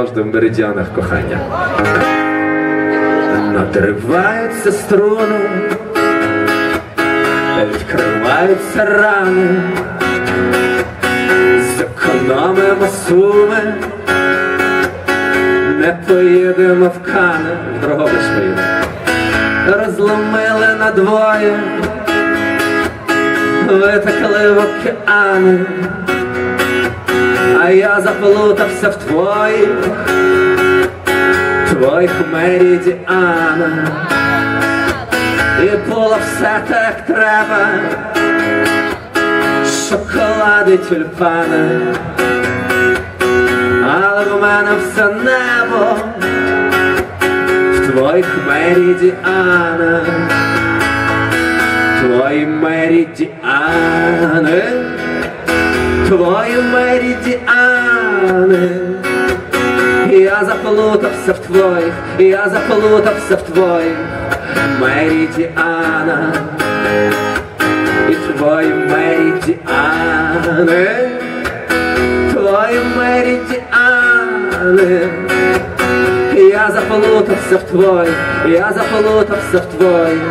завжди в меридіанах кохання. Надриваються струни, відкриваються рани, зекономимо суми, не поїдемо в кани, в Дрогобич поїдемо. Розломили надвоє, витекли в океани, а я заплутався в твоїх, твоїх меридіанах. І було все так треба, шоколади тюльпани, але в мене все небо в твоїх меридіанах, твої меридіани, твої меридіани. Я заплутався в твоїх, я заплутався в твоїх меридіанах. І твої меридіани, твої меридіани. Я заплутався в твоїх, я заплутався в твоїх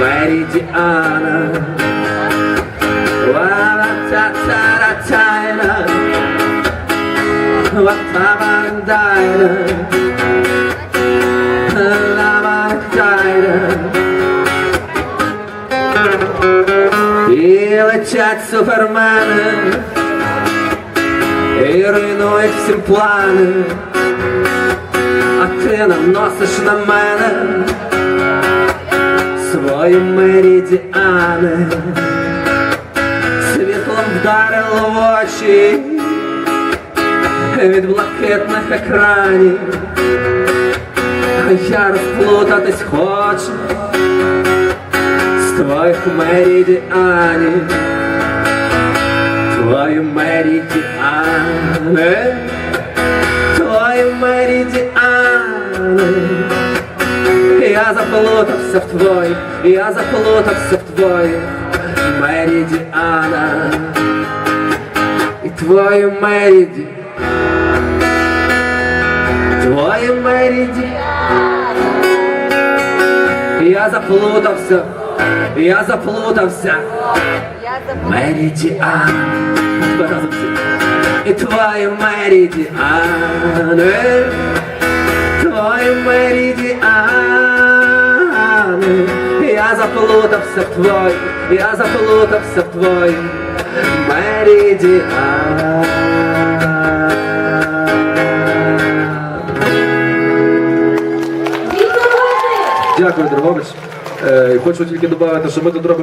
меридіанах. Ва-та-ва-дайна. Ла-ва-дайна. І летять супермени, і руйнують всім плани, а ти наносиш на мене свої меридіани, світлом вдарило в очі від блакитних екранів, а я розплутатись хочу з твоїх меридіанів, твої меридіани, твої меридіани. Я заплутався в твоїх, я заплутався в твоїх меридіанах. І твої мериді, твої мериді. Я заплутався, я заплутався. Меридіан. Два рази всі. І твої меридіани, твої меридіани. Я заплутався в твої, я заплутався в твої меридіани. Дякую, Дрогобич. Е, Хочу тільки додати, що ми тут робимо.